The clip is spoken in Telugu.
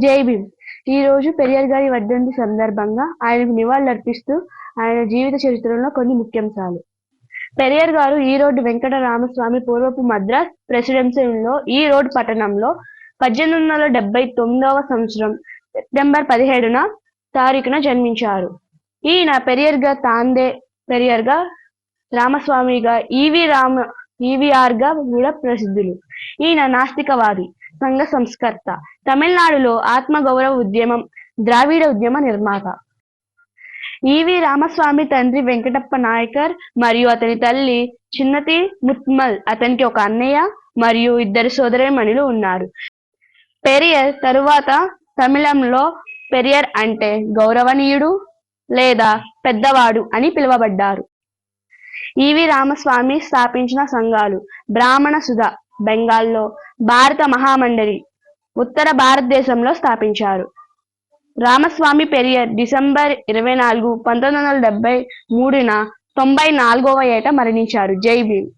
జై భీమ్. ఈ రోజు పెరియార్ గారి వర్ధంతి సందర్భంగా ఆయనకు నివాళులర్పిస్తూ ఆయన జీవిత చరిత్రలో కొన్ని ముఖ్యాంశాలు పెరియార్ గారు ఈ రోడ్డు వెంకట రామస్వామి పూర్వపు మద్రాస్ ప్రెసిడెన్సీలో ఈ రోడ్ పట్టణంలో పద్దెనిమిది వందల డెబ్బై తొమ్మిదవ సంవత్సరం సెప్టెంబర్ పదిహేడున తారీఖున జన్మించారు. ఈయన పెరియర్గా తాందే పెరియర్గా రామస్వామిగా ఈవి రామ ఈవీఆర్గా కూడా ప్రసిద్ధులు. ఈయన నాస్తికవాది. సంఘ సంస్కర్త. తమిళనాడులో ఆత్మగౌరవ ఉద్యమం ద్రావిడ ఉద్యమ నిర్మాత. ఈవి రామస్వామి తండ్రి వెంకటప్ప నాయకర్ మరియు అతని తల్లి చిన్నతి ముత్మల్ అతనికి ఒక అన్నయ్య మరియు ఇద్దరు సోదరిమణులు ఉన్నారు. పెరియర్ తరువాత తమిళంలో పెరియర్ అంటే గౌరవనీయుడు లేదా పెద్దవాడు అని పిలువబడ్డారు. ఈవి రామస్వామి స్థాపించిన సంఘాలు బ్రాహ్మణ సుధ బెంగాల్లో భారత మహామండలి ఉత్తర భారతదేశంలో స్థాపించారు. రామస్వామి పెరియర్ డిసెంబర్ ఇరవై నాలుగు పంతొమ్మిది వందల డెబ్బై మూడున తొంభై నాలుగవ ఏట మరణించారు. జై భీమ్.